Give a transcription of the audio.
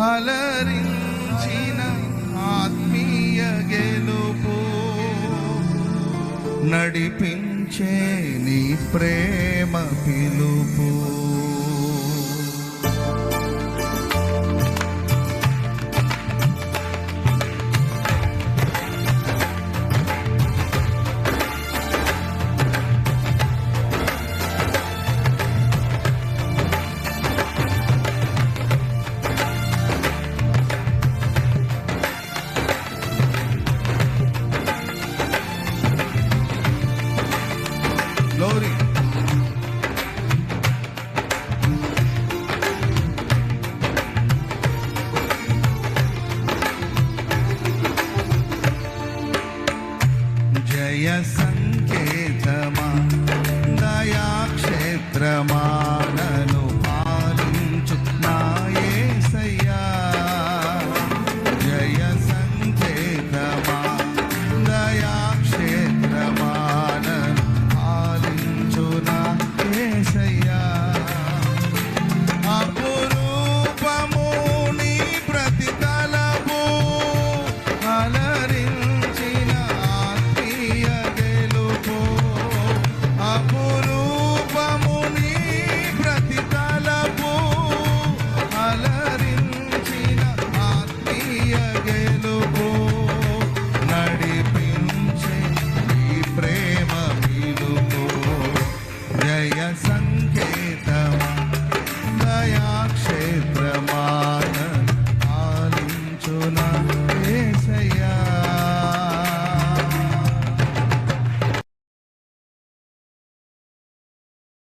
అలరించిన ఆత్మీయ గెలుపు నడిపించే నీ ప్రేమ పిలుపు. Yes.